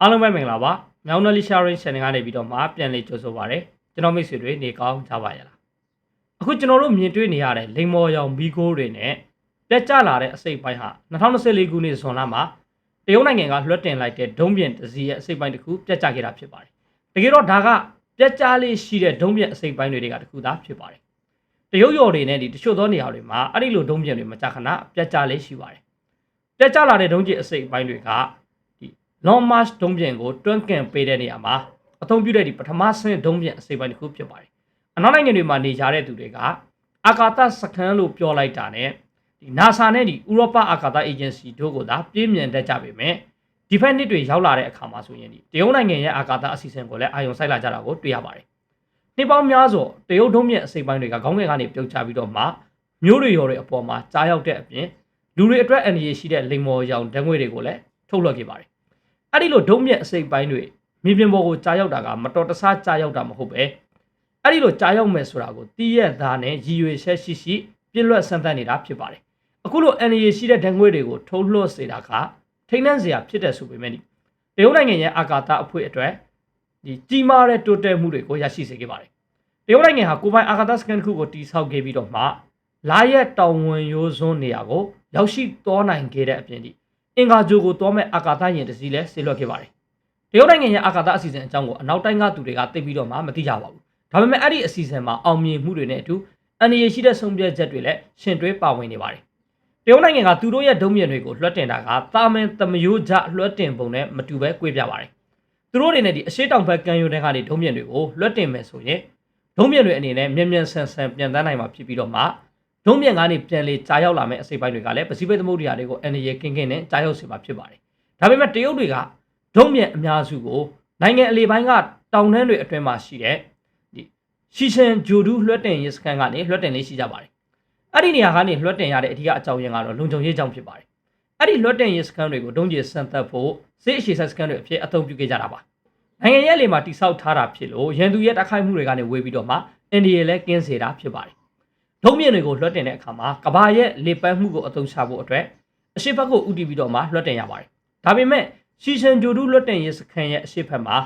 အားလုံးပဲမင်္ဂလာပါမြောင်နယ်လီရှာရင် channel ကနေပြီးတော့မှပြန်လေးကြိုဆိုပါရစေကျွန်တော်မိတ်ဆွေတွေနေကောင်းကြပါရလားအခုကျွန်တော်တို့မြင်တွေ့နေရတဲ့လိမ္မော်ရောင်မီကိုတွေနဲ့ပြက်ကျလာတဲ့အစိတ်ပိုင်းဟာ2024ခုနှစ်ဇွန်လမှာတရုတ်နိုင်ငံကလွှတ်တင်လိုက်တဲ့ဒုံးပြင်တစ်စီးရဲ့အစိတ်ပိုင်းတစ်ခုပြက်ကျခဲ့တာဖြစ်ပါတယ်တကယ်တော့ဒါကပြက်ကျလေးရှိတဲ့ဒုံးပြင်အစိတ်ပိုင်းတွေကတစ်ခုသာဖြစ်ပါတယ်တရုတ်ရော်တွေနဲ့ဒီတချို့သောနေရာတွေမှာအဲ့ဒီလိုဒုံးပြင်တွေမကြခဏပြက်ကျလေးရှိပါတယ်ပြက်ကျလာတဲ့ဒုံးကျင်အစိတ်ပိုင်းတွေက long march ဒုံးပြန်ကိုတွန်းကန်ပေးတဲ့နေရာမှာအသုံးပြုတဲ့ဒီပထမဆင့်ဒုံးပြန်အစိပ်ပိုင်းတစ်ခုဖြစ်ပါတယ်။အနောက်နိုင်ငံတွေမှာနေကြတဲ့သူတွေကအာကာသစခန်းလို့ပြောလိုက်တာနဲ့ဒီ NASA နဲ့ဒီဥရောပအာကာသ agency တို့ကိုသာပြင်းမြန်တတ်ကြပေမဲ့ဒီဖက်နှစ်တွေရောက်လာတဲ့အခါမှာဆိုရင်ဒီတရုတ်နိုင်ငံရဲ့အာကာသအစီအစဉ်ကိုလည်းအာရုံစိုက်လာကြတာကိုတွေ့ရပါတယ်။နှစ်ပေါင်းများစွာတရုတ်ဒုံးပြန်အစိပ်ပိုင်းတွေကခေါင်းငယ်ကနေပြုတ်ချပြီးတော့မှမျိုးတွေရော်တွေအပေါ်မှာကြားရောက်တဲ့အပြင်လူတွေအတွက်အန္တရာယ်ရှိတဲ့လိမ္မော်ရောင်ဓာတ်ငွေတွေကိုလည်းထုတ်လွှတ်ခဲ့ပါတယ်။ အဲ့ဒီလိုဒုံးမြက်အစိပ်ပိုင်းတွေမြေပြင်ပေါ်ကိုကြားရောက်တာကမတော်တဆကြားရောက်တာမဟုတ်ပဲအဲ့ဒီလိုကြားရောက်မယ်ဆိုတာကိုတီးရက်သားနဲ့ရည်ရွယ်ချက်ရှိရှိပြည့်လွတ်ဆန်းသန်းနေတာဖြစ်ပါတယ်။အခုလိုအန္တရာယ်ရှိတဲ့ဓာတ်ငွေတွေကိုထုတ်လွှတ်စေတာကထိန်းနှံစရာဖြစ်တဲ့ဆိုပေမဲ့ဒီတရုတ်နိုင်ငံရဲ့အာကာသအဖွဲ့အတွက်ဒီကြီးမားတဲ့တိုးတက်မှုတွေကိုရရှိစေခဲ့ပါတယ်။တရုတ်နိုင်ငံဟာကိုယ်ပိုင်အာကာသစကန်တစ်ခုကိုတည်ဆောက်ခဲ့ပြီးတော့မှလာရက်တောင်ဝင်ရိုးစွန်းနေရာကိုရောက်ရှိသွားနိုင်ခဲ့တဲ့အပြင်ဒီ အင်္ဂါဂျိုကိုတောမဲ့အာကာသယာဉ်တစ်စီးလည်းဆေလွှတ်ခဲ့ပါတယ်။တရုတ်နိုင်ငံရဲ့အာကာသအစီအစဉ်အကြောင်းကိုအနောက်တိုင်းကသူတွေကသိပြီးတော့မှမသိကြပါဘူး။ဒါပေမဲ့အဲ့ဒီအစီအစဉ်မှာအောင်မြင်မှုတွေနဲ့အတူအန္တရာယ်ရှိတဲ့ဆုံးဖြတ်ချက်တွေလည်းရှင်တွဲပါဝင်နေပါတယ်။တရုတ်နိုင်ငံကသူတို့ရဲ့ဒုံးမြင်တွေကိုလွှတ်တင်တာကတာမန်သမယိုးကြလွှတ်တင်ပုံနဲ့မတူပဲ꿰ပြပါတယ်။သူတို့တွေနဲ့ဒီအရှိတောင်ဘက်ကမ်းရိုးတဲကနေဒုံးမြင်တွေကိုလွှတ်တင်မယ်ဆိုရင်ဒုံးမြင်တွေအနေနဲ့မြန်မြန်ဆန်ဆန်ပြန်တန်းနိုင်မှာဖြစ်ပြီးတော့မှ ဒုံးမြန်ကနေပြန်လေကြားရောက်လာမယ့်အစိပ်ပိုင်းတွေကလည်းပစိဖိတ်သမုဒ္ဒရာတွေကိုအန်ရယ်ကင်းကင်းနဲ့ကြားရောက်စေမှာဖြစ်ပါတယ်။ဒါပေမဲ့တရုတ်တွေကဒုံးမြန်အများစုကိုနိုင်ငံအလေပိုင်းကတောင်တန်းတွေအတွင်းမှာရှိတဲ့ဒီရှီရှန်ဂျိုဒူးလွှတ်တင်ရေးစခန်းကနေလွှတ်တင်လေးရှိကြပါတယ်။အဲ့ဒီနေရာကနေလွှတ်တင်ရတဲ့အဓိကအကြောင်းရင်းကတော့လုံခြုံရေးကြောင့်ဖြစ်ပါတယ်။အဲ့ဒီလွှတ်တင်ရေးစခန်းတွေကိုဒုံးကျည်စံသက်ဖို့စစ်အရှိဆက်စခန်းတွေအဖြစ်အသုံးပြုခဲ့ကြတာပါ။နိုင်ငံရဲ့အလေမှာတိစောက်ထားတာဖြစ်လို့ရန်သူရဲ့တိုက်ခိုက်မှုတွေကနေဝေးပြီးတော့မှအန်ဒီရယ်လည်းကင်းစေတာဖြစ်ပါတယ် ဒုံးမြင့်တွေကိုလွှတ်တင်တဲ့အခါမှာကဘာရဲ့လေပန်းမှုကိုအသုံးချဖို့အတွက်အရှိတ်ဘက်ကိုဥတီပြီးတော့မှလွှတ်တင်ရပါတယ်။ဒါပေမဲ့ရှီရှန်ဂျိုဒူးလွှတ်တင်ရေးစခန်းရဲ့အရှိတ်ဘက်မှာ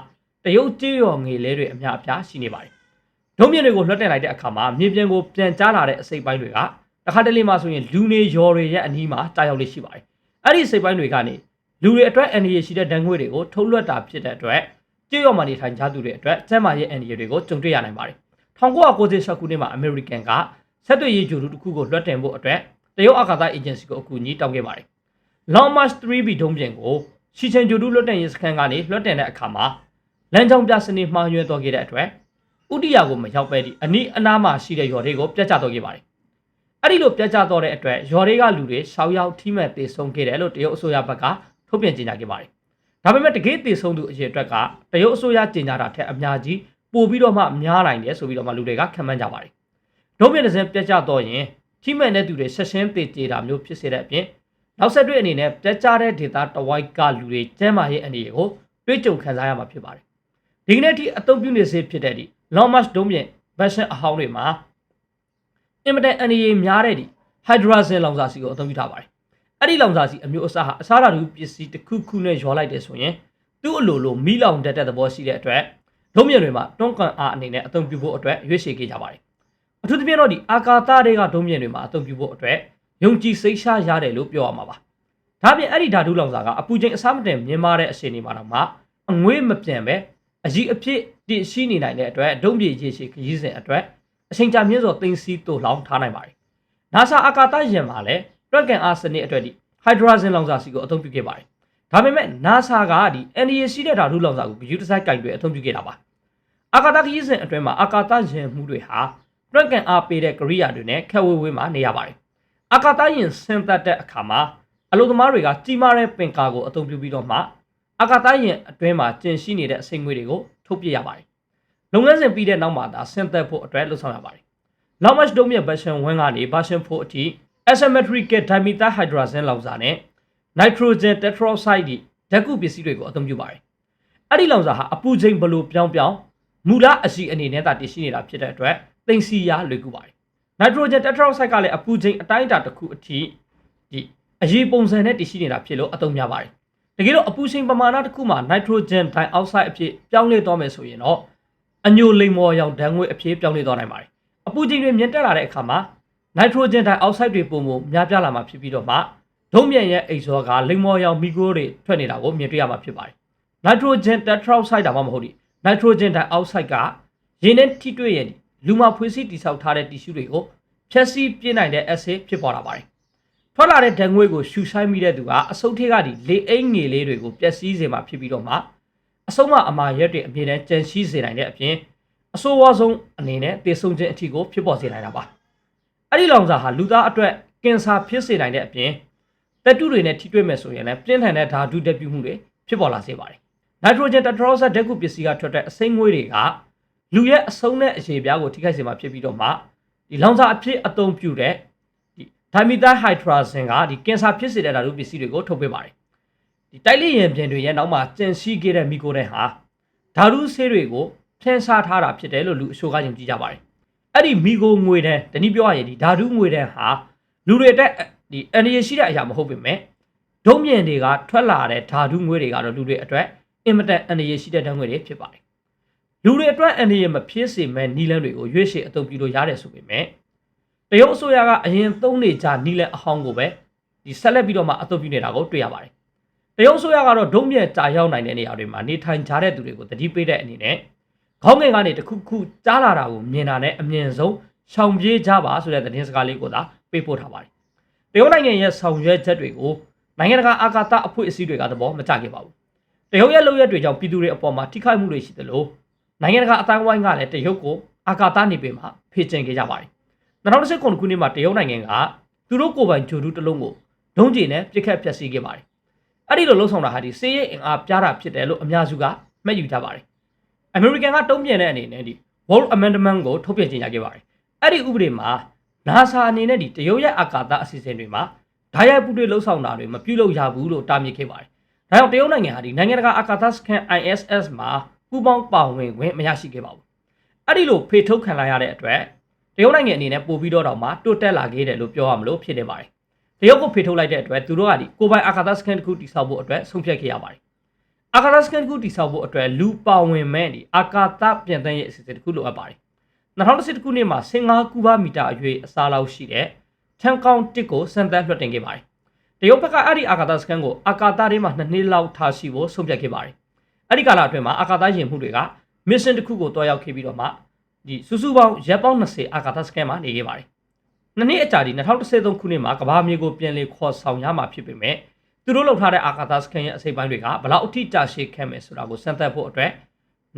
တရုတ်ကြေးရော်ငွေလဲတွေအများအပြားရှိနေပါတယ်။ဒုံးမြင့်တွေကိုလွှတ်တင်လိုက်တဲ့အခါမှာမြေပြင်ကိုပြန်ကြားလာတဲ့အစိတ်ပိုင်းတွေကတခါတလေမှဆိုရင်လူနေရော်တွေရဲ့အနီးမှာတာရောက်လေးရှိပါတယ်။အဲ့ဒီစိတ်ပိုင်းတွေကနေလူတွေအတွက်အန္တရာယ်ရှိတဲ့ဓာတ်ငွေတွေကိုထုတ်လွှတ်တာဖြစ်တဲ့အတွက်ကြေးရော်မှနေထိုင်ကြသူတွေအတွက်ကျန်းမာရေးအန္တရာယ်တွေကိုကြုံတွေ့ရနိုင်ပါတယ်။1996ခုနှစ်မှာအမေရိကန်က ဆက်သွယ်ရေးဂျိုတူတစ်ခုကိုလွှတ်တင်ဖို့အတွက်တရုတ်အာကာသအေဂျင်စီကိုအကူအညီတောင်းခဲ့ပါတယ်။ Long March 3B ဒုံးပြင်ကိုရှီချန်ဂျိုတူလွှတ်တင်ရေးစခန်းကနေလွှတ်တင်တဲ့အခါမှာလမ်းကြောင်းပြစနစ်မှားယွင်းသွားခဲ့တဲ့အတွက်ဥတီယာကိုမရောက်ပဲဒီအနီးအနားမှာရှိတဲ့ရွာတွေကိုပြတ်ကျသွားခဲ့ပါတယ်။အဲ့ဒီလိုပြတ်ကျသွားတဲ့အတွက်ရွာတွေကလူတွေရှောက်ရောက်ထိမှန်တေဆုံးခဲ့တယ်လို့တရုတ်အစိုးရဘက်ကထုတ်ပြန်ကြေညာခဲ့ပါတယ်။ဒါပေမဲ့တကယ်တေဆုံးသူအရေအတွက်ကတရုတ်အစိုးရကြေညာတာထက်အများကြီးပိုပြီးတော့မှများနိုင်တယ်ဆိုပြီးတော့မှလူတွေကခံမှန်းကြပါတယ်။ ဒုံးပြင်တစ်စင်းပြတ်ကျတော့ရင်ထိမှန်တဲ့သူတွေဆက်ရှင်းပေကြေတာမျိုးဖြစ်စေတဲ့အပြင်နောက်ဆက်တွဲအနေနဲ့ပြတ်ကျတဲ့ဒေတာတဝိုက်ကလူတွေကျမ်းမာရေးအနေကိုတွေးကြုံခံစားရမှာဖြစ်ပါတယ်။ဒီကနေ့ထိအသုံးပြုနေစေဖြစ်တဲ့ဒီ long march ဒုံးပြင်ဗက်ရှင်အဟောင်းတွေမှာအင်မတန်အနေများတဲ့ဒီ hydrazine လောင်စာစီကိုအသုံးပြုထားပါတယ်။အဲ့ဒီလောင်စာစီအမျိုးအစားဟာအစားဓာတုပစ္စည်းတစ်ခုခုနဲ့ရောလိုက်တယ်ဆိုရင်သူ့အလိုလိုမိလောင်တတ်တဲ့သဘောရှိတဲ့အတွက်ဒုံးမြင်တွေမှာတွန်းကန်အားအနေနဲ့အသုံးပြုဖို့အတွက်ရွေးချယ်ခဲ့ကြပါတယ်။ အထူးသဖြင့်တော့ဒီအာကာသတွေကဒုံးမြင်တွေမှာအသုံးပြုဖို့အတွက်ယုံကြည်စိတ်ရှားရတယ်လို့ပြောရမှာပါ။ဒါပြင်အဲ့ဒီဓာတုလောင်စာကအပူချိန်အစားမတန်မြင်မာတဲ့အချိန်တွေမှာတော့မှအငွေးမပြန်ပဲအကြီးအဖြစ်တည်ရှိနေနိုင်တဲ့အတွက်ဒုံးပြေရေရှည်ခရီးစဉ်အတွက်အချိန်ကြာမြင့်စွာသိမ်းဆည်းတိုးလောင်ထားနိုင်ပါတယ်။ NASA အာကာသယာဉ်မှာလည်းတွက်ကန်အားစနစ်အတွက်ဒီ hydrazine လောင်စာစီကိုအသုံးပြုခဲ့ပါတယ်။ဒါပေမဲ့ NASA ကဒီ NDA ရှိတဲ့ဓာတုလောင်စာကိုဂရုတစိုက်ကင်တွေအသုံးပြုခဲ့တာပါ။အာကာသခရီးစဉ်အတွင်းမှာအာကာသယာဉ်မှုတွေဟာ တွက်ကန်အားပေးတဲ့ကရိယာတွေနဲ့ခက်ဝေးဝေးမှာနေရပါတယ်။အာကာသယာဉ်ဆင်းသက်တဲ့အခါမှာအလုပ်သမားတွေကကြီးမားတဲ့ပင်ကာကိုအသုံးပြုပြီးတော့မှအာကာသယာဉ်အတွင်းမှာကျင်ရှိနေတဲ့အစိမ်ငွေတွေကိုထုတ်ပြရပါတယ်။လုပ်ငန်းစဉ်ပြီးတဲ့နောက်မှာဒါဆင်းသက်ဖို့အတွက်လှုပ်ဆောင်ရပါတယ်။ Long March ဒုံးမြတ် version 1ကနေ version 4အထိ asymmetrical dimethyl hydrazine လောင်စာနဲ့ nitrogen tetroxide ဒီဓာတ်ကုပစ္စည်းတွေကိုအသုံးပြုပါတယ်။အဲ့ဒီလောင်စာဟာအပူချိန်ဘလို့ပြောင်းပြောင်းမူလအရှိအနေနဲ့သာတည်ရှိနေတာဖြစ်တဲ့အတွက် သိမ်းစီရလွယ်ကူပါတယ်။ nitrogen tetroxide ကလည်းအပူချိန်အတိုင်းအတာတစ်ခုအထိဒီအရေးပုံစံနဲ့တည်ရှိနေတာဖြစ်လို့အသုံးများပါတယ်တကယ်တော့အပူချိန်ပမာဏတစ်ခုမှာ nitrogen dioxide အဖြစ်ပြောင်းလဲသွားမယ်ဆိုရင်တော့အညိုလိမ်မော်ရောင်ဓာတ်ငွေ့အဖြစ်ပြောင်းလဲသွားနိုင်ပါတယ်အပူချိန်တွေမြင့်တက်လာတဲ့အခါမှာ nitrogen dioxide တွေပုံပုံများပြားလာမှာဖြစ်ပြီးတော့မှဒုံးမြန်ရဲ့အိတ်ဇောကလိမ်မော်ရောင်မီကိုတွေထွက်နေတာကိုမြင်တွေ့ရမှာဖြစ်ပါတယ် nitrogen tetroxide ဒါမှမဟုတ်ဒီ nitrogen dioxide ကရေနဲ့ထိတွေ့ရင် လူမဖွေးစီတိဆောက်ထားတဲ့ tissue တွေကိုဖျက်ဆီးပြစ်နိုင်တဲ့ acid ဖြစ်ပေါ်လာပါတယ်ထွက်လာတဲ့ဓာတ်ငွေ့ကိုရှူဆိုင်မိတဲ့သူကအဆုတ်ထဲကဒီလေအိမ်ငယ်လေးတွေကိုပျက်စီးစေမှာဖြစ်ပြီးတော့မှအဆုံးမအမာရက်တွေအမြဲတမ်းကြန့်ရှိစေနိုင်တဲ့အပြင်အဆိုးဝါးဆုံးအနေနဲ့သေဆုံးခြင်းအထိကိုဖြစ်ပေါ်စေနိုင်တာပါအဲ့ဒီလောင်စာဟာလူသားအတွက်ကင်ဆာဖြစ်စေနိုင်တဲ့အပြင်တက်တုတွေနဲ့ထိတွေ့မယ်ဆိုရင်လည်းပြင်းထန်တဲ့ဓာတုတက်ပြုမှုတွေဖြစ်ပေါ်လာစေပါတယ်နိုက်ထရိုဂျင်တက်ထရောဆာဓာတ်ကုပစ္စည်းကထွက်တဲ့အစိမ်းငွေ့တွေက လူရဲ့အဆုံးနဲ့အခြေပြားကိုထိခိုက်စေမှာဖြစ်ပြီးတော့မှဒီလောင်စာအဖြစ်အသုံးပြုတဲ့ဒီဒိုင်မီသဟိုက်ဒရာဇင်ကဒီကင်ဆာဖြစ်စေတဲ့ဓာတုပစ္စည်းတွေကိုထုတ်ပေးပါတယ်ဒီတိုက်လိရင်ပြင်တွေရဲ့နောက်မှာကျန်ရှိခဲ့တဲ့မီကိုတဲ့ဟာဓာတုဆေးတွေကိုဖျန်ဆာထားတာဖြစ်တယ်လို့လူအချို့ကယုံကြည်ကြပါတယ်အဲ့ဒီမီကိုငွေတဲ့တနည်းပြောရရင်ဒီဓာတုငွေတဲ့ဟာလူတွေတက်ဒီအန္တရာယ်ရှိတဲ့အရာမဟုတ်ပေမဲ့ဒုံးမြန်တွေကထွက်လာတဲ့ဓာတုငွေတွေကတော့လူတွေအတွက်အင်မတန်အန္တရာယ်ရှိတဲ့ဓာတ်ငွေတွေဖြစ်ပါတယ် လူတွေအတွက်အန္တရာယ်မဖြစ်စေမဲ့နီလန်းတွေကိုရွေးရှေ့အသုံးပြုလို့ရတယ်ဆိုပေမဲ့တရုတ်အစိုးရကအရင်သုံးနေကြနီလန်းအဟောင်းကိုပဲဒီဆက်လက်ပြီးတော့မှအသုံးပြုနေတာကိုတွေ့ရပါတယ်တရုတ်အစိုးရကတော့ဒုံးမြန်ကြာရောက်နိုင်တဲ့နေရာတွေမှာနေထိုင်ကြတဲ့သူတွေကိုတတိပေးတဲ့အနေနဲ့ခေါင်းငယ်ကနေတစ်ခုခုကြားလာတာကိုမြင်တာနဲ့အမြင်ဆုံးရှောင်ပြေးကြပါဆိုတဲ့သတင်းစကားလေးကိုသာပေးပို့ထားပါတယ်တရုတ်နိုင်ငံရဲ့ဆောင်ရွက်ချက်တွေကိုနိုင်ငံတကာအာကာသအဖွဲ့အစည်းတွေကသဘောမကျခဲ့ပါဘူးတရုတ်ရဲ့လုပ်ရက်တွေကြောင့်ပြည်သူတွေအပေါ်မှာထိခိုက်မှုတွေရှိသလို နိုင်ငံတကာအတိုင်းဝိုင်းကလည်းတရုတ်ကိုအာကာသနေပေမှာဖေကျင်ခဲ့ကြပါတယ်2019ခုနှစ်မှာတရုတ်နိုင်ငံကသူတို့ကိုယ်ပိုင်ဂျိုဒူးတစ်လုံးကိုဒုံးကျည်နဲ့ပြစ်ခတ်ဖျက်ဆီးခဲ့ပါတယ်အဲ့ဒီလိုလှုပ်ဆောင်တာဟာဒီစေးရဲအင်အားပြားတာဖြစ်တယ်လို့အများစုကမှတ်ယူကြပါတယ်အမေရိကန်ကတုံ့ပြန်တဲ့အနေနဲ့ဒီ World Amendment ကိုထုတ်ပြန်ကြေညာခဲ့ပါတယ်အဲ့ဒီဥပဒေမှာ NASA အနေနဲ့ဒီတရုတ်ရဲ့အာကာသအစီအစဉ်တွေမှာဓာတ်ရိုက်ပူတွေလှုပ်ဆောင်တာတွေမပြုလုပ်ရဘူးလို့တားမြစ်ခဲ့ပါတယ်ဒါကြောင့်တရုတ်နိုင်ငံဟာဒီနိုင်ငံတကာအာကာသစခန်း ISS မှာ ပူးပေါင်းပါဝင်ခွင့်မရရှိခဲ့ပါဘူးအဲ့ဒီလိုဖေထုတ်ခံလိုက်ရတဲ့အတွက်တရုတ်နိုင်ငံအနေနဲ့ပို့ပြီးတော့တော့မှတိုးတက်လာခဲ့တယ်လို့ပြောရမလို့ဖြစ်နေပါတယ်တရုတ်ကိုဖေထုတ်လိုက်တဲ့အတွက်သူတို့ကဒီကိုပိုင်အာကာသစခန်းတစ်ခုတည်ဆောက်ဖို့အတွက်ဆုံးဖြတ်ခဲ့ရပါတယ်အာကာသစကန်တစ်ခုတည်ဆောက်ဖို့အတွက်လူပါဝင်မဲ့ဒီအာကာသပြန်တန်းရဲ့အစီအစဉ်တစ်ခုလိုအပ်ပါတယ်2010ခုနှစ်မှာ15ကူဘာမီတာအရွေးအစားလောက်ရှိတဲ့ထန်ကောင်တစ်ကိုစံတန်းလွှတ်တင်ခဲ့ပါတယ်တရုတ်ဘက်ကအဲ့ဒီအာကာသစကန်ကိုအာကာသထဲမှာနှစ်နှစ်လောက်ထားရှိဖို့ဆုံးဖြတ်ခဲ့ပါတယ် အဲ့ဒီကာလအတွင်းမှာအာကာသယာဉ်မှုတွေကမစ်ရှင်တစ်ခုကိုတွားရောက်ခဲ့ပြီးတော့မှဒီစုစုပေါင်းရက်ပေါင်း20အာကာသစကန်မှာနေခဲ့ပါတယ်နှစ်နှစ်အကြာဒီ2013ခုနှစ်မှာကမ္ဘာမြေကိုပြန်လည်ခေါ်ဆောင်ရမှာဖြစ်ပေမဲ့သူတို့လှုပ်ထားတဲ့အာကာသစခန်းရဲ့အစိပ်ပိုင်းတွေကဘလောက်အထိကြာရှည်ခဲ့မယ်ဆိုတာကိုစမ်းသပ်ဖို့အတွက်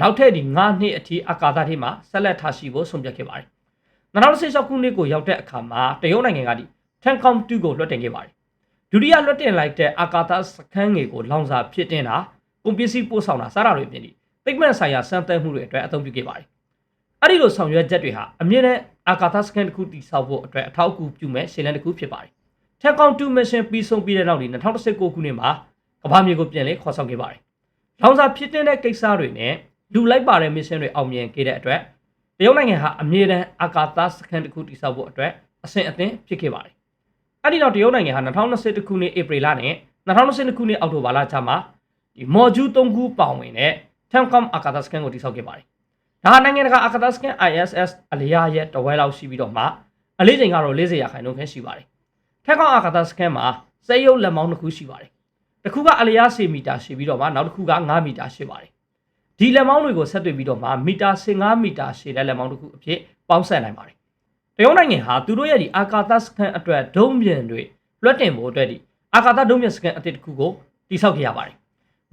နောက်ထပ်ဒီ9နှစ်အထိအာကာသထဲမှာဆက်လက်ထားရှိဖို့ဆုံးဖြတ်ခဲ့ပါတယ်။2016ခုနှစ်ကိုရောက်တဲ့အခါမှာတရုတ်နိုင်ငံကဒီထန်ကောင်တူကိုလွှတ်တင်ခဲ့ပါတယ်။ဒုတိယလွှတ်တင်လိုက်တဲ့အာကာသစခန်းငယ်ကိုလောင်စာဖြစ်တင်တာ ကုန်ပစ္စည်းပို့ဆောင်တာစတာတွေပြင်ပြီးသိပ္ပံဆိုင်ရာစမ်းသပ်မှုတွေအတွက်အသုံးပြုခဲ့ပါတယ်။အဲ့ဒီလိုဆောင်ရွက်ချက်တွေဟာအမြင့်တဲ့အာကာသစခန်းတစ်ခုတည်ဆောက်ဖို့အတွက်အထောက်အကူပြုမဲ့ရှင်းလန်းတစ်ခုဖြစ်ပါတယ်။ထက်ကောင်2 mission ပြီးဆုံးပြီးတဲ့နောက်ဒီ2019ခုနှစ်မှာကမ္ဘာမြေကိုပြန်လည်ခေါ်ဆောင်ခဲ့ပါတယ်။လောင်စာဖြစ်တဲ့ကိစ္စတွေနဲ့လူလိုက်ပါတဲ့ mission တွေအောင်မြင်ခဲ့တဲ့အတွက်တရုတ်နိုင်ငံဟာအမြင့်တန်းအာကာသစခန်းတစ်ခုတည်ဆောက်ဖို့အတွက်အဆင့်အသင့်ဖြစ်ခဲ့ပါတယ်။အဲ့ဒီနောက်တရုတ်နိုင်ငံဟာ2021ခုနှစ်ဧပြီလနဲ့2022ခုနှစ်အောက်တိုဘာလကြားမှာ ဒီမော်ဂျူး3ခုပါဝင်တဲ့ Telecom အာကာသစခန်းကိုတည်ဆောက်ခဲ့ပါတယ်။ဒါဟာနိုင်ငံတကာအာကာသစခန်း ISS အလျားရဲ့တဝဲလောက်ရှိပြီးတော့မှအလေးချိန်ကတော့40ရာခိုင်နှုန်းခန့်ရှိပါတယ်။ထက်ကောင်အာကာသစခန်းမှာစေရုပ်လက်မောင်းတစ်ခုရှိပါတယ်။တစ်ခုကအလျား10မီတာရှိပြီးတော့မှနောက်တစ်ခုက9မီတာရှိပါတယ်။ဒီလက်မောင်းတွေကိုဆက်သွယ်ပြီးတော့မှမီတာ15မီတာရှည်တဲ့လက်မောင်းတစ်ခုအဖြစ်ပေါင်းစပ်နိုင်ပါတယ်။တရုတ်နိုင်ငံဟာသူတို့ရဲ့ဒီအာကာသစခန်းအတွက်ဒုံးပြန်တွေလွှတ်တင်ဖို့အတွက်ဒီအာကာသဒုံးပြန်စခန်းအသစ်တစ်ခုကိုတည်ဆောက်ခဲ့ရပါတယ်။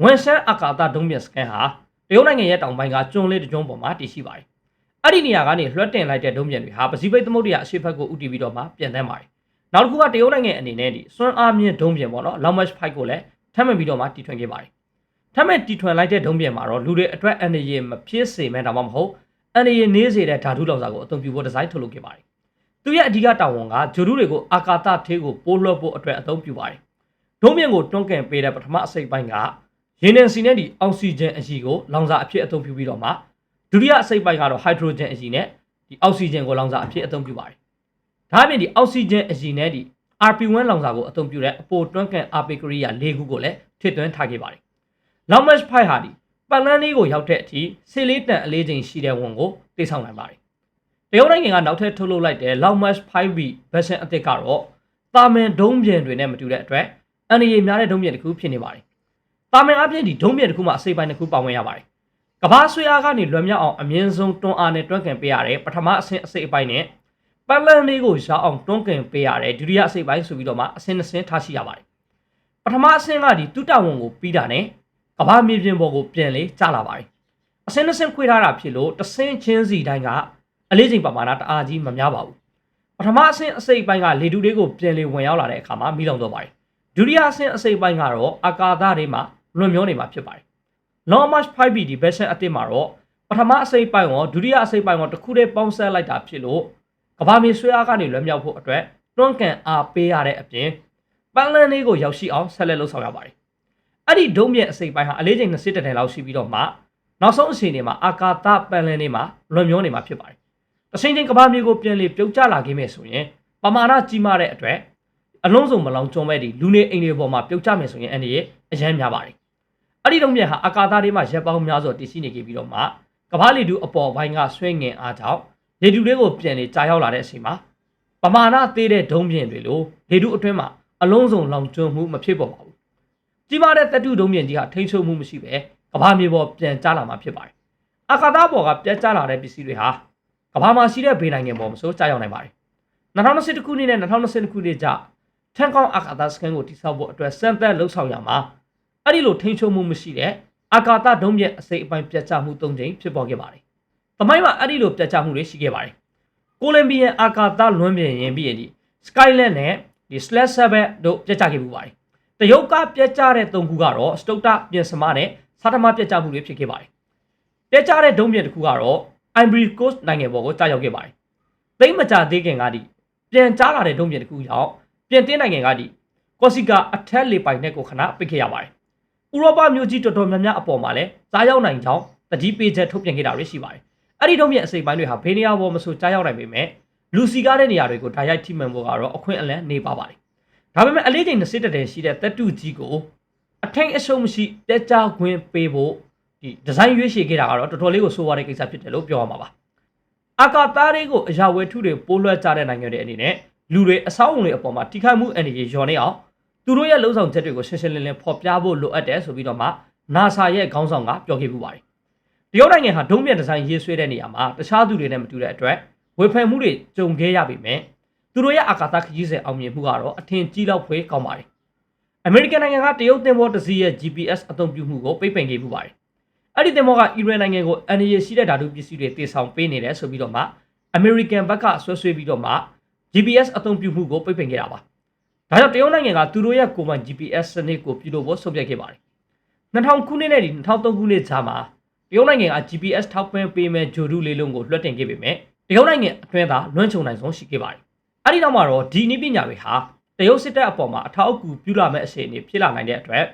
ဝန်ရှမ်းအာကာသဒုံးပြန်စခန်းဟာတရုတ်နိုင်ငံရဲ့တောင်ပိုင်းကကျွန်းလေးတစ်ကျွန်းပေါ်မှာတည်ရှိပါတယ်။အဲ့ဒီနေရာကနေလွှတ်တင်လိုက်တဲ့ဒုံးပြန်တွေဟာပစိဖိတ်သမုဒ္ဒရာအရှေ့ဘက်ကိုဥတီပြီးတော့မှပြန်တန်းပါတယ်။နောက်တစ်ခုကတရုတ်နိုင်ငံအနေနဲ့ဒီစွမ်းအားမြင့်ဒုံးပြန်ပေါ့နော်။ Long March 5ကိုလည်းထပ်မံပြီးတော့မှတီထွင်ခဲ့ပါတယ်။ထပ်မံတီထွင်လိုက်တဲ့ဒုံးပြန်မှာတော့လူတွေအတွက်အန္တရာယ်မဖြစ်စေမဲ့ဒါမှမဟုတ်အန္တရာယ်နေစေတဲ့ဓာတုလောင်စာကိုအသုံးပြုဖို့ဒီဇိုင်းထုတ်လုပ်ခဲ့ပါတယ်။သူရဲ့အဓိကတာဝန်ကဂျိုဒူတွေကိုအာကာသထေးကိုပိုးလွှတ်ဖို့အတွက်အသုံးပြုပါတယ်။ဒုံးပြန်ကိုတွန်းကန်ပေးတဲ့ပထမအစိပ်ပိုင်းက ရေနံစီနဲ့ဒီအောက်ဆီဂျင်အရည်ကိုလောင်စာအဖြစ်အသုံးပြုပြီးတော့မှဒုတိယအစိပ်ပိုင်းကတော့ဟိုက်ဒရိုဂျင်အရည်နဲ့ဒီအောက်ဆီဂျင်ကိုလောင်စာအဖြစ်အသုံးပြုပါတယ်။ဒါအပြင်ဒီအောက်ဆီဂျင်အရည်နဲ့ဒီ RP1 လောင်စာကိုအသုံးပြုတဲ့အပိုတွန်းကန်အားပေးကရိယာ၄ခုကိုလည်းထည့်သွင်းထားခဲ့ပါတယ်။ Long March 5ဟာဒီပတ်လန်းလေးကိုရောက်တဲ့အထိဆေးလေးတန်အလေးချိန်ရှိတဲ့ဝန်ကိုသိဆောင်နိုင်ပါတယ်။တရုတ်နိုင်ငံကနောက်ထပ်ထုတ်လုပ်လိုက်တဲ့ Long March 5B version အသစ်ကတော့တာမန်ဒုံးပြင်တွေနဲ့မတူတဲ့အတွက်အန်ရည်များတဲ့ဒုံးပြင်တစ်ခုဖြစ်နေပါတယ်။ တာမန်အပြင်ဒီဒုံးပြင်တစ်ခုမှအစိပ်ပိုင်းတစ်ခုပါဝင်ရပါတယ်။ကဘာဆွေအားကနေလွယ်မြောက်အောင်အမြင့်ဆုံးတွန်းအားနဲ့တွန်းကန်ပေးရတဲ့ပထမအဆင့်အစိပ်အပိုင်းနဲ့ပတ်လန်းလေးကိုရောက်အောင်တွန်းကန်ပေးရတဲ့ဒုတိယအစိပ်ပိုင်းဆိုပြီးတော့မှအဆင့်အဆင့်ထားရှိရပါတယ်။ပထမအဆင့်ကဒီတုတဝန်ကိုပြီးတာနဲ့ကဘာမြေပြင်ပေါ်ကိုပြန်လေကျလာပါတယ်။အဆင့်အဆင့်ခွေထားတာဖြစ်လို့တဆင့်ချင်းစီတိုင်းကအလေးချိန်ပမာဏတအားကြီးမများပါဘူး။ပထမအဆင့်အစိပ်ပိုင်းကလေတူလေးကိုပြန်လေဝင်ရောက်လာတဲ့အခါမှာမိလောင်တော့ပါတယ်။ဒုတိယအဆင့်အစိပ်ပိုင်းကတော့အာကာသတွေမှာ လွန်မျောနေမှာဖြစ်ပါတယ်။ Long March 5B version အသစ်မှာတော့ပထမအစိပ်ပိုင်းရောဒုတိယအစိပ်ပိုင်းရောတစ်ခုတည်းပေါင်းစပ်လိုက်တာဖြစ်လို့ကဘာမြေဆွဲအားကနေလွယ်မြောက်ဖို့အတွက်တွန်းကန်အားပေးရတဲ့အပြင်ပန်းလန်းလေးကိုရောက်ရှိအောင်ဆက်လက်လုပ်ဆောင်ရပါတယ်။အဲ့ဒီဒုံးမြင့်အစိပ်ပိုင်းဟာအလေးချိန်20တန်လောက်ရှိပြီးတော့မှနောက်ဆုံးအချိန်တွေမှာအာကာသပန်းလန်းလေးမှာလွန်မျောနေမှာဖြစ်ပါတယ်။တချိန်ချင်းကဘာမြေကိုပြန်လေပြုတ်ကျလာခဲ့မယ်ဆိုရင်ပမာဏကြီးမားတဲ့အတွက်အလုံးစုံမလောင်ကျွမ်းမဲ့ဒီလူနေအိမ်တွေပေါ်မှာပြုတ်ကျမယ်ဆိုရင်အနေနဲ့အရန်များပါတယ်။ အဲ့ဒီဒုံးမြင့်ဟာအာကာသတွေမှာရပ်ပေါင်းများစွာတည်ရှိနေခဲ့ပြီးတော့မှကဘာလီတူအပေါ်ပိုင်းကဆွဲငင်အားကြောင့်လေတူလေးကိုပြန်လေကြာရောက်လာတဲ့အချိန်မှာပမာဏသေးတဲ့ဒုံးပြင်တွေလိုလေတူအတွင်းမှာအလုံးစုံလောင်ကျွမ်းမှုမဖြစ်ပေါ်ပါဘူး။ကြီးမားတဲ့တတုဒုံးပြင်ကြီးဟာထိန်းချုပ်မှုမရှိပဲကဘာမြေပေါ်ပြန်ကျလာမှာဖြစ်ပါတယ်။အာကာသပေါ်ကပြန်ကျလာတဲ့ပစ္စည်းတွေဟာကဘာမှာရှိတဲ့ဘေးနိုင်ငံပေါ်မှာဆိုကြာရောက်နိုင်ပါတယ်။2021ခုနှစ်နဲ့2022ခုနှစ်ကြာထန်ကောင်းအာကာသစကန်ကိုတိစောက်ဖို့အတွက်စံသက်လှုပ်ဆောင်ရမှာ အဲ့ဒီလိုထိန်းချုပ်မှုမရှိတဲ့အာကာသဒုံးပြင်အစိပ်အပိုင်းပြတ်ကျမှု၃ကြိမ်ဖြစ်ပေါ်ခဲ့ပါတယ်။သမိုင်းမှာအဲ့ဒီလိုပြတ်ကျမှုတွေရှိခဲ့ပါတယ်။ကိုလံဘီယန်အာကာသလွန်းပြင်ရင်ပြီးရင်ဒီ Skyland နဲ့ဒီ Slash 7တို့ပြတ်ကျခဲ့မှုပါတယ်။တရုတ်ကပြတ်ကျတဲ့၃ခုကတော့စတုတ္တပြင်စမနဲ့စာတမပြတ်ကျမှုတွေဖြစ်ခဲ့ပါတယ်။ပြတ်ကျတဲ့ဒုံးပြင်တစ်ခုကတော့ Ivory Coast နိုင်ငံပေါ်ကိုကြာရောက်ခဲ့ပါတယ်။သိမ့်မကြသေးခင်ကဒီပြန်ကြားလာတဲ့ဒုံးပြင်တစ်ခုရောက်ပြန်တင်းနိုင်ငံကဒီကော်စီကာအထက်လေပိုင်နဲ့ကိုခဏပိတ်ခဲ့ရပါတယ်။ ဥရောပမြို့ကြီးတော်တော်များများအပေါ်မှာလည်းကြားရောက်နိုင်ကြောင်းတတိပေးချက်ထုတ်ပြန်ခဲ့တာတွေရှိပါတယ်။အဲ့ဒီဒုံးပြင်အစိပ်ပိုင်းတွေဟာဘေးနေရာပေါ်မဆိုကြားရောက်နိုင်ပေမဲ့လူစီကားတဲ့နေရာတွေကိုဓာတ်ရိုက်ထိမှန်ဖို့ကတော့အခွင့်အလမ်းနေပါပါတယ်။ဒါပေမဲ့အလေးချိန်20တက်တဲ့ရှိတဲ့တက်တူကြီးကိုအထိုင်အရှုံးမရှိတက်ကြခွင့်ပေးဖို့ဒီဒီဇိုင်းရွေးချယ်ခဲ့တာကတော့တော်တော်လေးကိုဆိုးဝါးတဲ့ကိစ္စဖြစ်တယ်လို့ပြောရမှာပါ။အာကာသားတွေကိုအရာဝတ္ထုတွေပိုးလွှတ်ကြတဲ့နိုင်ငံတွေအနေနဲ့လူတွေအဆောက်အုံတွေအပေါ်မှာထိခိုက်မှုအနေနဲ့ရော်နေအောင် သူတို့ရဲ့လှုပ်ဆောင်ချက်တွေကိုရှင်းရှင်းလင်းလင်းဖော်ပြဖို့လိုအပ်တယ်ဆိုပြီးတော့မှ NASA ရဲ့ခေါင်းဆောင်ကပြောခဲ့ပူပါတယ်။တရုတ်နိုင်ငံဟာဒုံးမြတ်ဒီဇိုင်းရေးဆွဲတဲ့နေရာမှာတခြားသူတွေနဲ့မတူတဲ့အတွက်ဝေဖန်မှုတွေကြုံခဲ့ရပေမဲ့သူတို့ရဲ့အာကာသခရီးစဉ်အောင်မြင်မှုကတော့အထင်ကြီးလောက်ဖွေးကောင်းပါတယ်။အမေရိကန်နိုင်ငံကတရုတ်သင်္ဘောတစ်စီးရဲ့ GPS အသုံးပြုမှုကိုပိတ်ပင်ခဲ့ပူပါတယ်။အဲ့ဒီသင်္ဘောကအီရန်နိုင်ငံကိုအန်ရည်ရှိတဲ့ဓာတုပစ္စည်းတွေတေဆောင်ပေးနေတယ်ဆိုပြီးတော့မှအမေရိကန်ဘက်ကဆွဲဆွဲပြီးတော့မှ GPS အသုံးပြုမှုကိုပိတ်ပင်ခဲ့တာပါ။ ဒါကြောင့်တရုတ်နိုင်ငံကသူတို့ရဲ့ကိုယ်ပိုင် GPS စနစ်ကိုပြုလုပ်ဖို့ဆုံးဖြတ်ခဲ့ပါတယ်။2000ခုနှစ်နဲ့2003ခုနှစ်ကြားမှာတရုတ်နိုင်ငံက GPS ထောက်ပံ့ပေးမဲ့ဂျိုဒူလေးလုံးကိုလွှတ်တင်ခဲ့ပေမဲ့တရုတ်နိုင်ငံအတွင်းသားလွှမ်းခြုံနိုင်ဆုံးရှိခဲ့ပါတယ်။အဲဒီနောက်မှာတော့ဒီနည်းပညာတွေဟာတရုတ်စစ်တပ်အပေါ်မှာအထောက်အကူပြုလာမဲ့အခြေအနေဖြစ်လာနိုင်တဲ့အတွက်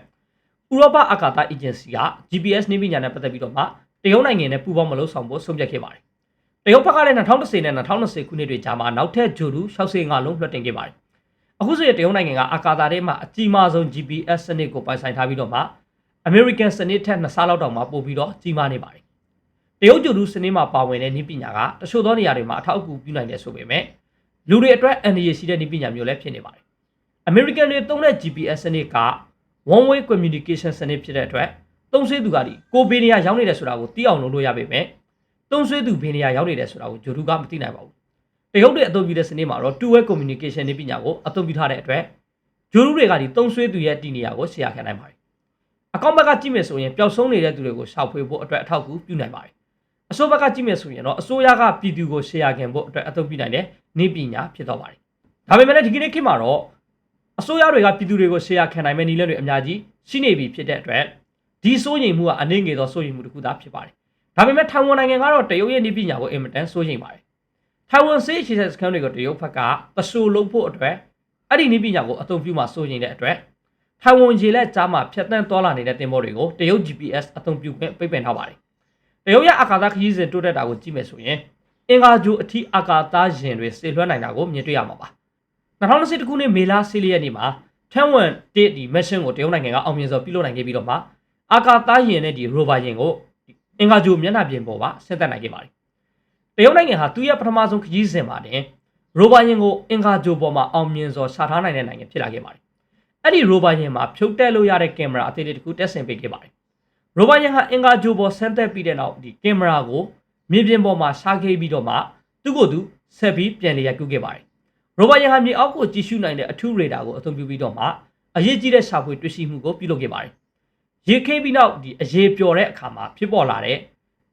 ဥရောပအာကာသအေဂျင်စီက GPS နည်းပညာနဲ့ပတ်သက်ပြီးတော့မှတရုတ်နိုင်ငံနဲ့ပူးပေါင်းမလုပ်ဆောင်ဖို့ဆုံးဖြတ်ခဲ့ပါတယ်။တရုတ်ဘက်ကလည်း2010နဲ့2020ခုနှစ်တွေကြားမှာနောက်ထပ်ဂျိုဒူ65လုံးလွှတ်တင်ခဲ့ပါတယ်။ အခုဆိုရင်တရုတ်နိုင်ငံကအာကာသထဲမှာအကြီးမားဆုံး GPS စနစ်ကိုပိုင်ဆိုင်ထားပြီးတော့မှ American စနစ်ထက်နှစ်ဆလောက်တောင်မှပိုပြီးတော့ကြီးမားနေပါတယ်။တရုတ်ဂျိုဒူစနစ်မှာပါဝင်တဲ့နည်းပညာကတချို့သောနေရာတွေမှာအထောက်အကူပြုနိုင်တယ်ဆိုပေမဲ့လူတွေအတွက်အန္တရာယ်ရှိတဲ့နည်းပညာမျိုးလည်းဖြစ်နေပါတယ်။ American တွေသုံးတဲ့ GPS စနစ်က one way communication စနစ်ဖြစ်တဲ့အတွက်သုံးဆွေးသူကဒီကိုဘေးနေရာရောက်နေတယ်ဆိုတာကိုသိအောင်လုပ်လို့ရပေမဲ့သုံးဆွေးသူဘေးနေရာရောက်နေတယ်ဆိုတာကိုဂျိုဒူကမသိနိုင်ပါဘူး။ တရုတ်တွေအသုံးပြုတဲ့စနစ်မှာတော့ two way communication နည်းပညာကိုအသုံးပြုထားတဲ့အတွက်ဂျိုဒူတွေကဒီသုံးဆွေးသူရဲ့တည်နေရာကို share ခံနိုင်ပါတယ်။အကောင့်ဘက်ကကြည့်မယ်ဆိုရင်ပျောက်ဆုံးနေတဲ့သူတွေကိုရှာဖွေဖို့အတွက်အထောက်အကူပြုနိုင်ပါတယ်။အစိုးဘက်ကကြည့်မယ်ဆိုရင်တော့အစိုးရကပြည်သူကို share ခံဖို့အတွက်အသုံးပြုနိုင်တဲ့နည်းပညာဖြစ်တော့ပါတယ်။ဒါပေမဲ့လည်းဒီကနေ့ခေတ်မှာတော့အစိုးရတွေကပြည်သူတွေကို share ခံနိုင်မဲ့နည်းလမ်းတွေအများကြီးရှိနေပြီဖြစ်တဲ့အတွက်ဒီစိုးရိမ်မှုကအနှိမ့်ငယ်သောစိုးရိမ်မှုတစ်ခုသာဖြစ်ပါတယ်။ဒါပေမဲ့ထိုင်ဝမ်နိုင်ငံကတော့တရုတ်ရဲ့နည်းပညာကိုအင်မတန်စိုးရိမ်ပါတယ်။ ထိုင်ဝမ်စေးအခြေစခန်းတွေကိုတရုတ်ဘက်ကပစိုးလုံးဖို့အတွက်အဲ့ဒီနည်းပညာကိုအသုံးပြုမှစိုးရိမ်တဲ့အတွက်ထိုင်ဝမ်ရေလက်ကြားမှာဖြတ်တန်းသွားလာနေတဲ့တင်ပေါ်တွေကိုတရုတ် GPS အသုံးပြုခွင့်ပိတ်ပင်ထားပါတယ်။တရုတ်ရဲ့အာကာသခရီးစဉ်တိုးတက်တာကိုကြည့်မယ်ဆိုရင်အင်္ဂါဂျိုအထိအာကာသယာဉ်တွေစေလွှတ်နိုင်တာကိုမြင်တွေ့ရမှာပါ။2021ခုနှစ်မေလ14ရက်နေ့မှာထန်းဝန်တစ်ဒီ mission ကိုတရုတ်နိုင်ငံကအောင်မြင်စွာပြုလုပ်နိုင်ခဲ့ပြီးတော့မှအာကာသယာဉ်နဲ့ဒီ rover ယာဉ်ကိုအင်္ဂါဂျိုမျက်နှာပြင်ပေါ်မှာဆင်းသက်နိုင်ခဲ့ပါတယ် တရုတ်နိုင်ငံဟာသူ့ရဲ့ပထမဆုံးခရီးစဉ်မှာတင် rover ယာဉ်ကိုအင်္ဂါဂျိုပေါ်မှာအောင်မြင်စွာချထားနိုင်တဲ့နိုင်ငံဖြစ်လာခဲ့ပါတယ်အဲ့ဒီ rover ယာဉ်မှာဖြုတ်တက်လို့ရတဲ့ကင်မရာအသေးလေးတစ်ခုတက်ဆင်ပေးခဲ့ပါတယ်ရိုဘာယန်ဟာအင်္ဂါဂျိုပေါ်ဆန်းသက်ပြီးတဲ့နောက်ဒီကင်မရာကိုမြေပြင်ပေါ်မှာရှာခဲ့ပြီးတော့မှသူ့ကိုယ်သူဆက်ပြီးပြန်လည်ရိုက်ကူးခဲ့ပါတယ်။ရိုဘာယန်ဟာမြေအောက်ကိုကြည့်ရှုနိုင်တဲ့အထူးရေဒါကိုအသုံးပြုပြီးတော့မှအရေးကြီးတဲ့ရှာဖွေတွေ့ရှိမှုကိုပြုလုပ်ခဲ့ပါတယ်။ရေခဲပြီးနောက်ဒီအရေးပျော်တဲ့အခါမှာဖြစ်ပေါ်လာတဲ့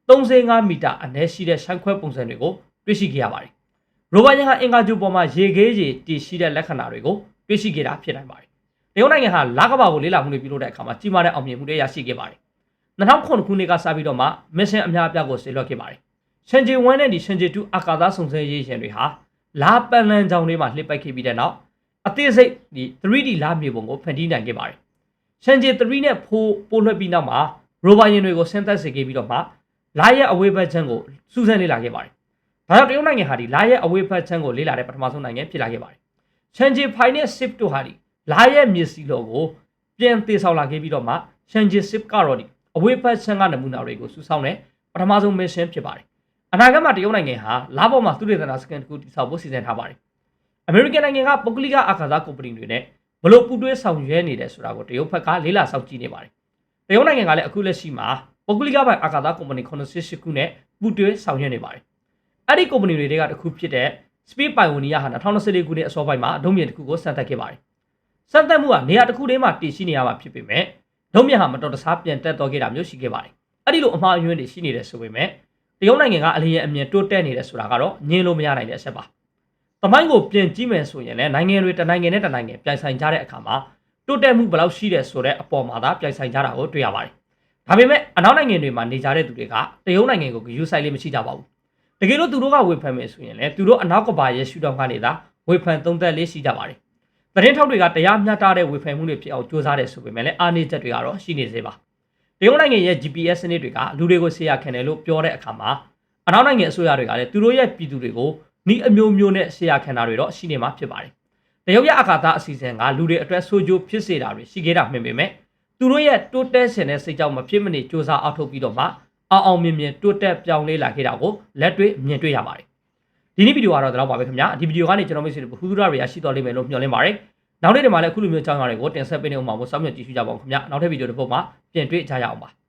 35မီတာအနည်းရှိတဲ့ရှမ်းခွဲပုံစံတွေကိုတွေ့ရှိခဲ့ရပါတယ်။ရိုဘာယန်ဟာအင်္ဂါဂျိုပေါ်မှာရေခဲရေတည်ရှိတဲ့လက္ခဏာတွေကိုတွေ့ရှိခဲ့တာဖြစ်နိုင်ပါတယ်။တရုတ်နိုင်ငံဟာလကဘာကိုလေ့လာမှုတွေပြုလုပ်တဲ့အခါမှာကြီးမားတဲ့အောင်မြင်မှုတွေရရှိခဲ့ပါတယ်။2009ခုနှစ်ကစပြီးတော့မှမစ်ရှင်အများအပြားကိုဆေလွှတ်ခဲ့ပါတယ်။ရှင်ဂျီ1နဲ့ဒီရှင်ဂျီ2အာကာသစုံစမ်းရေးရှင်တွေဟာလာပန်လန်ကြောင်တွေမှာလှစ်ပိုက်ခဲ့ပြီးတဲ့နောက်အသေးစိတ်ဒီ 3D လာမြေပုံကိုဖန်တီးနိုင်ခဲ့ပါတယ်။ရှင်ဂျီ3နဲ့ဖိုးပိုးလွှတ်ပြီးနောက်မှာရိုဘာယာဉ်တွေကိုဆင်းသက်စေခဲ့ပြီးတော့မှ လာရဲ့အဝေးဘက်ချမ်းကိုစူးစမ်းလေ့လာခဲ့ပါတယ်။ဒါကြောင့်တရုတ်နိုင်ငံဟာဒီလာရဲ့အဝေးဘက်ချမ်းကိုလေ့လာတဲ့ပထမဆုံးနိုင်ငံဖြစ်လာခဲ့ပါတယ်။ရှင်ဂျီ5နဲ့ SIP တို့ဟာဒီလာရဲ့မြေစီလောကိုပြန်တည်ဆောက်လာခဲ့ပြီးတော့မှရှင်ဂျီ10ကတော့ဒီအဝေးဘက်ချမ်းကနမူနာတွေကိုစုဆောင်းတဲ့ပထမဆုံး mission ဖြစ်ပါတယ်။အနာဂတ်မှာတရုတ်နိုင်ငံဟာလာဘော်မှာသုတေသနစကန်တစ်ခုတည်ဆောက်ဖို့စီစဉ်ထားပါတယ်။ American နိုင်ငံကပုဂ္ဂလိကအာကာသကုမ္ပဏီတွေနဲ့ဘလို့ပူးတွဲဆောင်ရွက်နေတယ်ဆိုတာကိုတရုတ်ဘက်ကလေးလာစောင့်ကြည့်နေပါတယ်။တရုတ်နိုင်ငံကလည်းအခုလက်ရှိမှာ ပုဂ္ဂလိကဘက်အာကာသကုမ္ပဏီ98ခုနဲ့ပူးတွဲဆောင်ရွက်နေပါတယ်။အဲ့ဒီကုမ္ပဏီတွေကတစ်ခုဖြစ်တဲ့ Space Pioneer ဟာ2014ခုနှစ်အစောပိုင်းမှာဒုံးမြင်တစ်ခုကိုစမ်းသပ်ခဲ့ပါတယ်။စမ်းသပ်မှုကနေရာတစ်ခုတည်းမှာတည်ရှိနေရမှာဖြစ်ပေမဲ့ဒုံးမြင်ဟာမတော်တဆပြန်တက်သွားခဲ့တာမျိုးရှိခဲ့ပါတယ်။အဲ့ဒီလိုအမှားအယွင်းတွေရှိနေတယ်ဆိုပေမဲ့တရုတ်နိုင်ငံကအလျင်အမြင်တိုးတက်နေတယ်ဆိုတာကတော့ညင်လို့မရနိုင်တဲ့အချက်ပါ။တမိုင်းကိုပြင်ကြည့်မယ်ဆိုရင်လည်းနိုင်ငံတွေတနိုင်ငံနဲ့တနိုင်ငံပြိုင်ဆိုင်ကြတဲ့အခါမှာတိုးတက်မှုဘယ်လောက်ရှိတယ်ဆိုတဲ့အပေါ်မှာသာပြိုင်ဆိုင်ကြတာကိုတွေ့ရပါတယ်။ ဒါပေမဲ့အနောက်နိုင်ငံတွေမှာနေကြတဲ့သူတွေကတရုတ်နိုင်ငံကိုဂရုစိုက်လေးမရှိကြပါဘူး။တကယ်လို့သူတို့ကဝေဖန်မယ်ဆိုရင်လည်းသူတို့အနောက်ကဘာရဲ့ရှုထောင့်ကနေသာဝေဖန်သုံးသပ်လေးရှိကြပါတယ်။သတင်းထောက်တွေကတရားမျှတတဲ့ဝေဖန်မှုတွေဖြစ်အောင်ကြိုးစားတယ်ဆိုပေမဲ့လည်းအားနည်းချက်တွေကတော့ရှိနေသေးပါ။တရုတ်နိုင်ငံရဲ့ GPS စနစ်တွေကလူတွေကိုဆေးရခံတယ်လို့ပြောတဲ့အခါမှာအနောက်နိုင်ငံအစိုးရတွေကလည်းသူတို့ရဲ့ပြည်သူတွေကိုဤအမျိုးမျိုးနဲ့ဆေးရခံတာတွေတော့ရှိနေမှာဖြစ်ပါတယ်။တရုတ်ရဲ့အာကာသအစီအစဉ်ကလူတွေအတွက်ဆိုးကျိုးဖြစ်စေတာတွေရှိခဲ့တာမှန်ပေမဲ့ သူတို့ရဲ့တိုးတက်ဆင်တဲ့စိတ်ကြောင့်မဖြစ်မနေစ조사အောက်ထုတ်ပြီးတော့မှအောင်အောင်မြင်မြင်တိုးတက်ပြောင်းလဲလာခဲ့တာကိုလက်တွေ့မြင်တွေ့ရပါတယ်။ဒီနေ့ဗီဒီယိုကတော့ဒီလောက်ပါပဲခင်ဗျာ။ဒီဗီဒီယိုကနေကျွန်တော်မိတ်ဆွေတွေဘဟုသုတတွေရရှိတော်လိမ့်မယ်လို့မျှော်လင့်ပါတယ်။နောက်နေ့ဒီမှာလည်းအခုလိုမျိုးအကြောင်းအရာတွေကိုတင်ဆက်ပေးနေအောင်ပါမို့စောင့်မျှော်ကြည့်ရှုကြပါဦးခင်ဗျာ။နောက်ထပ်ဗီဒီယိုတစ်ပုဒ်မှာပြန်တွေ့ကြရအောင်ပါ။